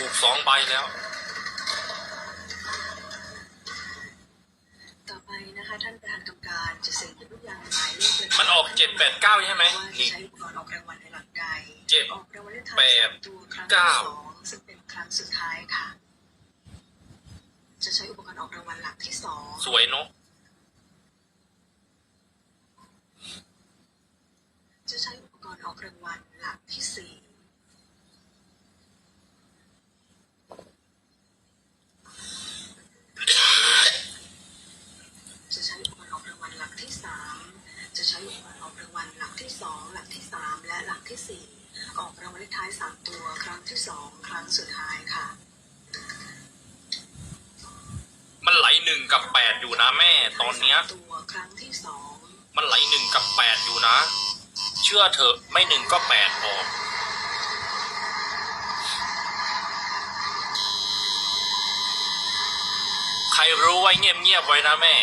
ถูกสองใบแล้ว ต่อไปนะคะท่านประธานกรรมการจะเซ็นทุกอย่างหมายเลขเลยมันออกเจ็ดแปดเก้าใช่ไหมว่าจะนี่ใช้อุปกรณ์ออกรางวัลในหลักใดเจ็ด ออกรางวัลเลขท้ายแปดสามตัวครั้งเก้าที่สองซึ่งเป็นครั้งสุดท้ายค่ะ จะใช้อุปกรณ์ออกรางวัลหลักที่สองสวยเนาะจะใช้อุปกรณ์ออกรางวัลหลักที่สี่ องหลักที่สามและหลักที่สี่ออกรางวัลเลขท้ายสามตัว ครั้งที่สองครั้งสุดท้ายค่ะ มันไหลหนึ่งกับแปดอยู่นะแม่ ตอนเนี้ย ตัวครั้งที่สองมันไหลหนึ่งกับแปดอยู่นะ เชื่อเถอะไม่หนึ่งก็แปดออก ใครรู้ไว้เงียบๆไว้นะแม่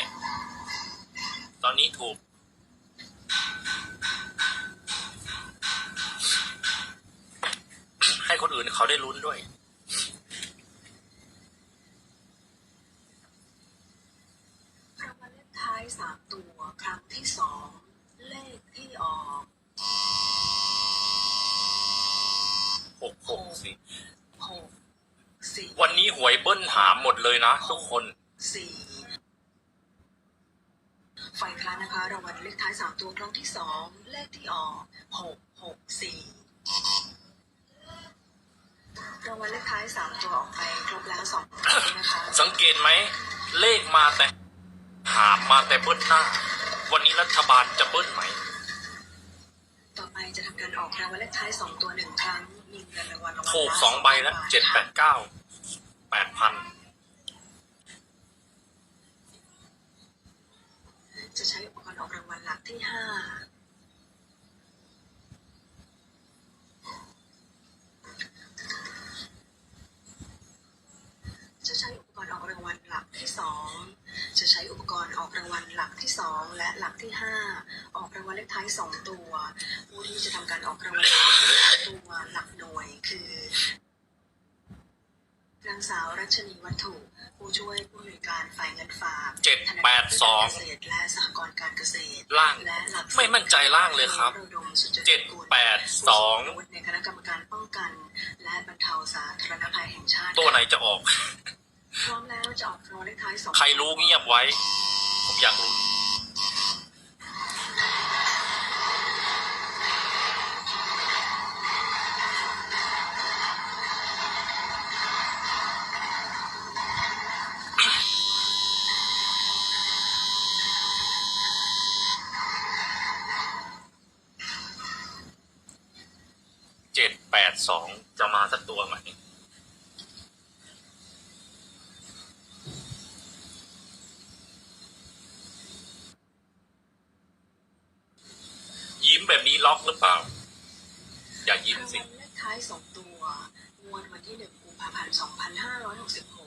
ตอนนี้ถูก คนอื่นเขาได้ลุ้นด้วยรางวัลเลขท้ายสามตัวครั้งที่สอง เลขที่ออกหกหกสี่หกสี่วันนี้หวยเบิ้ลหามหมดเลยนะทุกคน สี่ฝ่ายค้านนะคะรางวัลเลขท้ายสามตัวครั้งที่สองเลขที่ออกหกหกสี่รางวัลเลขท้ายสามตัวออกไปครบแล้วสองครั้งนะคะสังเกตไหม เลขมาแต่ หามมาแต่เบิ้ลหน้า วันนี้รัฐบาลจะเบิ้ลไหม ต่อไปจะทำการออกรางวัลเลขท้ายสองตัวหนึ่งครั้งมีเงินรางวัลรางวัลถูกละสองใบแล้วเจ็ดแปดเก้าแปดพันจะใช้อุปกรณ์ออกรางวัลหลักที่ห้า ที่สองและหลักที่ห้าออกรางวัลเลขท้ายสองตัวผู้ที่จะทำการออกรางวัลเลขท้ายตัวหลักหน่วยคือนางสาวรัชนีวัตถุ ผู้ช่วยผู้อำนวยการฝ่ายเงินฝากเจ็ดธนาแปคารดเพื่สอองการเกษตรและสหกรณ์การเกษตรล่างและหลักทรัพย์ไม่มั่นใจล่างเลยครับอุดมสุจริตเจ็ดกุลแปดสองผู้ทรวุฒิในคณะกรรมการป้องกัน และบรรเทาสาธารณภัยแห่งชาติ ตัวไหนจะออกพร้อมแล้วจะออกรางวัลเลขท้ายสองใครรู้เงียบไว้ ผมอยากรู้ ปดสองจะมาสักตัวไหมยิ้มแบบนี้ล็อกหรือเปล่า อย่ายิ้มสิเลขท้ายสองตัว งวดวันที่หนึ่งกุมภาพันธ์สองพันห้าร้อยหกสิบหก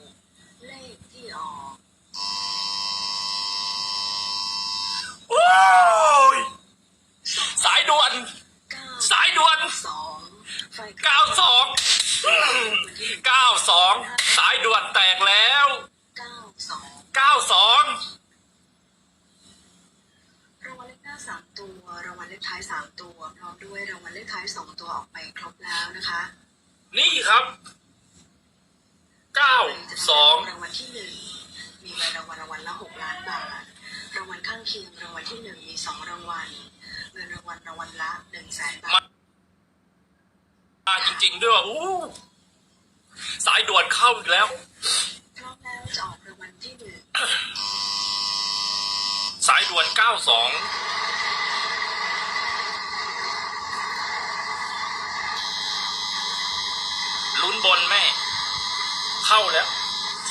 างวัลเลขท้ายสามตัวพร้อมด้วยรางวัลเลขท้ายสองตัวออกไปครบแล้วนะคะ นี่ครับเก้าสองรางวัลที่หนึ่งมีเงินรางวัลรางวัลละหกล้านบาทรางวัลข้างเคียงรางวัลที่หนึ่งมีสองรางวัลเงินรางวัลรางวัลละหนึ่งแสนบาทมาจริงๆด้วยว่ะอู้สายด่วนเข้าอีกแล้วพร้อมแล้วจะออกรางวัลที่หนึ่งสายด่วนเก้าสอง ลุ้นบนแม่ เข้าแล้ว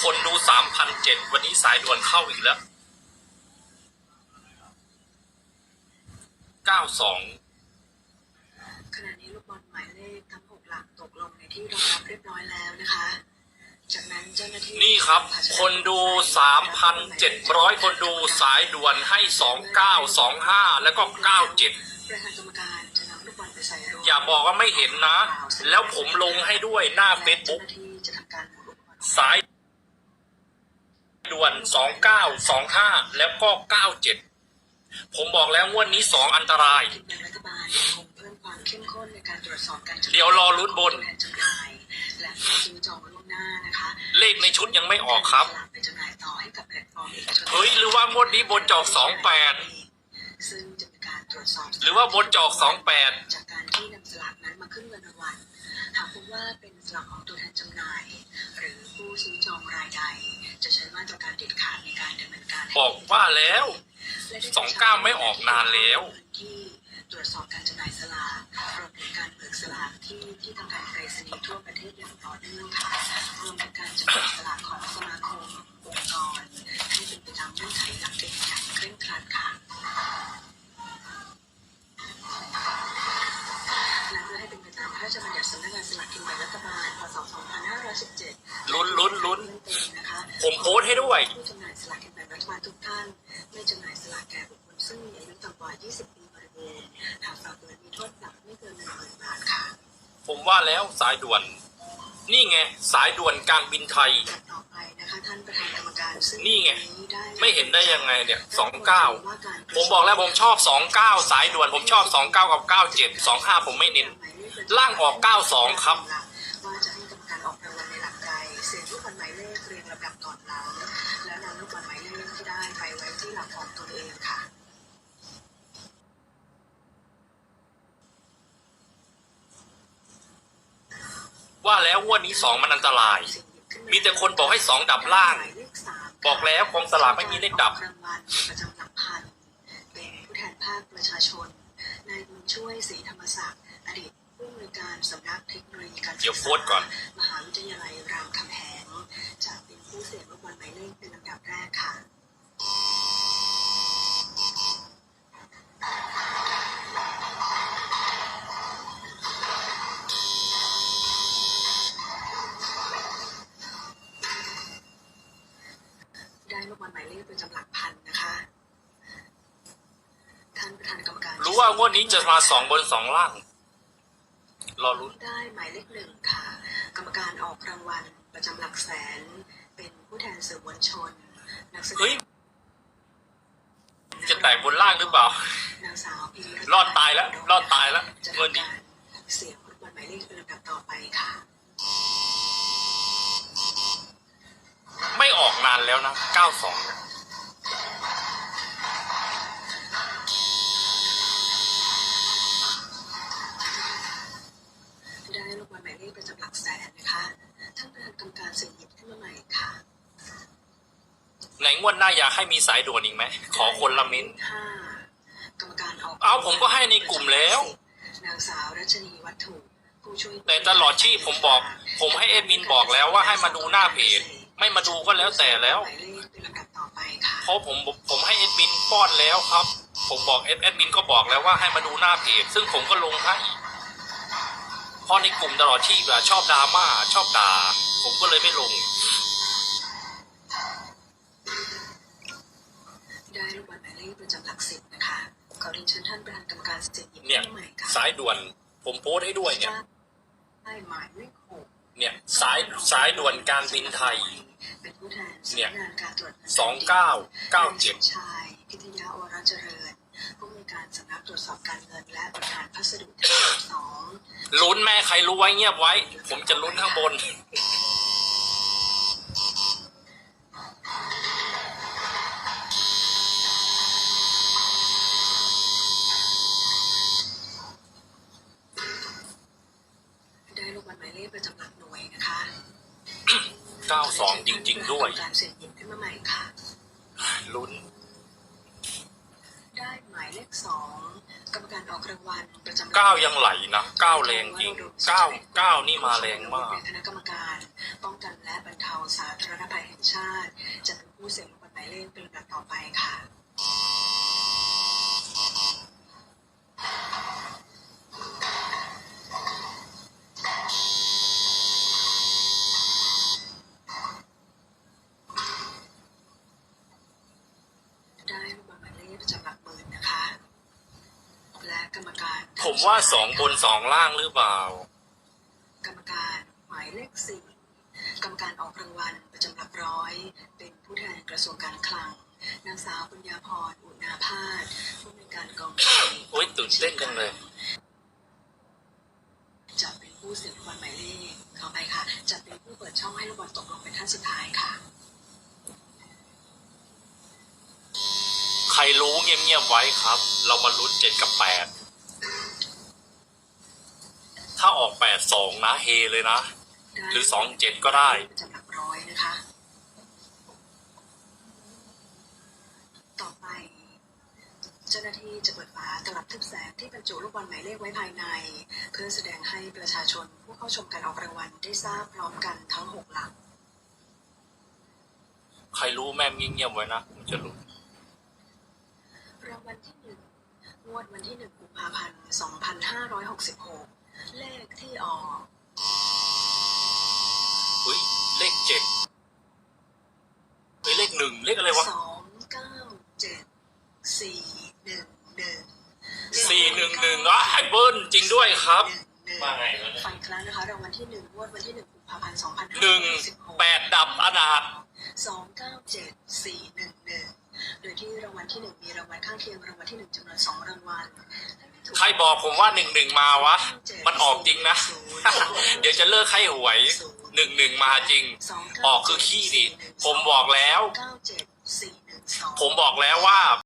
คนดูสามพันเจ็ดวันนี้สายด่วนเข้าอีกแล้วเก้าสองขณะนี้ลูกบอลหมายเลขทั้งหกหลักตกลงในที่รองรับเรียบร้อยแล้วนะคะ จากนั้นเจ้าหน้าที่นี่ครับ คนดูสามพันเจ็ดร้อยคนดูสายด่วนให้สองเก้าสองห้าแล้วก็เก้าเจ็ดประธานกรรมการจะนำลูกบ อลไปใส่รวมอย่าบอกว่าไม่เห็นนะ แล้วผมลงให้ด้วยหน้าเฟซบุ๊กเจ้าหน้าที่จะทสายด่วนสองเก้าสองห้าแล้วก็เก้าเจ็ดผมบอกแล้วงวดนี้สองอันตรายกิจการรัฐบาลยังคงเพิ่มความเข้มข้นในการตรวจสอบการจำหน่ายเดี๋ยวรอลุ้นบนแทนจำหน่ายและผู้ซื้อจองล่วงหน้านะคะเลขในชุดยังไม่ออกครับสลากไปจำหน่ายต่อให้กับแพลตฟอร์มเอกชนเฮ้ย หรือว่างวดนี้บนจอกสองแปดซึ่งจะมีการตรวจสอบหรือว่าบนจอกสองแปด ว่าเป็นสลากของตัวแทนจำหน่าย หรือผู้ซื้อจองรายใด จะใช้มาตรการเด็ดขาดในการดำเนินการให้บอกว่าแล้วและได้สองเก้าไม่ออกนานแล้วพื้นที่ตรวจสอบการจำหน่ายสลากรวมถึงการเบิกสลากที่ที่ทำการไปรษณีย์ทั่วประเทศอย่างต่อเนื่องค่ะรวมถึงการจำหน่ายสลากของสมาคม รัฐบาลพศ2517ลุ้นลุ้นลุ้นเพิ่มเติมนะคะผมโพสต์ให้ด้วยผู้จำหน่ายสลากกินแบ่งรัฐบาลทุกท่านไม่จำหน่ายสลากแก่บุคคลซึ่งมีอายุต่ำกว่า 20 ปีบริบูรณ์หากฝ่าฝืนมีโทษปรับไม่เกิน1 0,000บาทค่ะ ผมว่าแล้วสายด่วน นี่ไง สายด่วนการบินไทยต่อไปนะคะท่านประธานกรรมการซึ่งนี่ไงด้ไม่เห็นได้ยังไงเนี่ยสองเก้าว่าการผมบอกแล้วผมชอบสองเก้าสายด่วน ผมชอบสองเก้ากับเก้าเจ็ดสองห้าผมไม่เน้น ล่างออก92ครับว่าจะ กบอลหมายเลขเรียงลำดับก่อนหลังแล้วนำลูกบอลหมายเลขที่ได้ไปไว้ที่หลักของตนเองค่ะว่าแล้วงวดนี้สองมันอันตราย มีแต่คนบอกให้สองดับล่าง บอกแล้วกองสลากไม่มีเลขดับรางวัลประจำหลักพันเป็นผู้แทนภาคประชาชนนายบุญช่วยศรีธรรมศักดิ์อดีต ผู้อำนวยการสำนักเทคโนโลยีการศึกษาเดี๋ยวโพสต์ก่อน มหาวิทยาลัยรามคำแหงจะเป็นผู้เสี่ยงลูกบอลหมายเลขเป็นลำดับแรกค่ะ ได้ลูกบอลหมายเลขประจำหลักพันนะคะ ท่านประธานกรรมการ รู้ว่างวดนี้จะมาสองบนสองล่าง รอลุ้นได้หมายเลขหนึ่งค่ะ กรรมการออกรางวัลประจำหลักแสน เป็นผู้แทนสื่อมวลชน นักแสดเฮ้ย งจะแตกบนล่างหรือเปล่า นางสาวพิมพ์รอดตายแล้ว รอดตายแล้วจะเงินทำนี้การเสียงลูกบอลหมายเลขเป็นลำดับต่อไปค่ะ ไม่ออกนานแล้วนะเก้า ไหนงวดหน้าอยากให้มีสายด่วนอีกไหมขอคนละมิ้นห้ากรรมการออกเอาผมก็ให้ในกลุ่มแล้ว นางสาวรัชนีวัตถุผู้ช่วยแต่ตลอดที่ผมบอก ผมให้เอดมินบอกแล้วว่าให้มาดูหน้าเพจไม่มาดูก็แล้วแต่แล้ว หมายเลขเป็นลำดับต่อไปค่ะเพราะผมผมให้เอดมินป้อนแล้วครับ ผมบอกเอดเอดมินก็บอกแล้วว่าให้มาดูหน้าเพจซึ่งผมก็ลงให้เพราะในกลุ่มตลอดที่อะชอบดราม่าชอบด่าผมก็เลยไม่ลง ได้ลูกบอลหมายเลขประจำหลักสิบนะคะ ขอเรียนเชิญท่านประธานกรรมการเสียงหยิบเนี่ยขึ้นมาใหม่ค่ะสายด่วน ผมโพสต์ให้ด้วยเนี่ยได้หมายเลขหกเนี่ยสายสายด่วนการบินไทย เป็นผู้แทนเนี่ยสำนักงานการตรวจสองเก้าเก้าเจ็ดชายพิทยาโอรเจริญผู้อำนวยการสำนักตรวจสอบการเงินและบริหารพัสดุที่สองลุ้นแม่ใครรู้ไว้เงียบไว้ ผมจะลุ้นข้างบน รมการออกรางวัลประจำเก้ายังไหลนะเก้าแรงจริงเก้าเก้านี่มาแรงมากคณะกรรมการป้องกันและบรรเทาสาธารณภัยแห่งชาติจะเป็นผู้เสี่ยงลูกบอลหมายเลขเป็นลำดับต่อไปค่ะ ผมว่าสองบนสองล่างหรือเปล่า กรรมการหมายเลขสี่กรรมการออกรางวัลประจำหลักร้อย เป็นผู้แทนกระทรวงการคลัง นางสาวปุญญาพรอุณาพาสผู้อำนวยการกองทุนโอ้ยตื่นเต้นจังเลย จะเป็นผู้เสียบลูกบอลหมายเลขขอไปค่ะ จะเป็นผู้เปิดช่องให้ลูกบอลตกลงเป็นท่านสุดท้ายค่ะ ใครรู้เงียบๆไว้ครับ เรามาลุ้นเจ็ดกับแปด ถ้าออกแปดสองนะเฮเลยนะ หรือ27ก็ได้ประจำหลักร้อยนะคะ ต่อไป เจ้าหน้าที่จะเปิดฝาตลับทึบแสงที่บรรจุลูกบอลหมายเลขไว้ภายใน เพื่อแสดงให้ประชาชนผู้เข้าชมการออกรางวัลได้ทราบพร้อมกันทั้งหกหลัก ใครรู้แม่งเงียบๆไว้นะผมจะรู้รางวัลที่หนึ่งงวดวันที่หนึ่งกุมภาพันธ์สองพันห้าร้อยหกสิบหก เลขที่ออกเฮ้ยเลขเจ็ดเฮ้ยเลขหนึ่งเลขอะไรวะสองเก้าเจ็ดสี่หนึ่งหนึ่งสี่หนึ่งหนึ่งอะไอ้เบิ้ลจริงด้วยครับ ว่าไงฟังอีกครั้งนะคะรางวัลที่หนึ่งงวดวันที่หนึ่งกุมภาพันธ์สองพันหนึ่งแปดดับอนาถสองเก้าเจ็ดสี่หนึ่งหนึ่งโดยที่รางวัลที่หนึ่งมีรางวัลข้างเคียงรางวัลที่หนึ่งจำนวนสองรางวัล ใครบอกผมว่าหนึ่งหนึ่งมาวะ มันออกจริงนะ เดี๋ยวจะเลิกให้หวยหนึ่งหนึ่งมาจริง ออกคือขี้ดิผมบอกแล้วเก้าเจ็ดสี่หนึ่งสองผมบอกแล้วว่า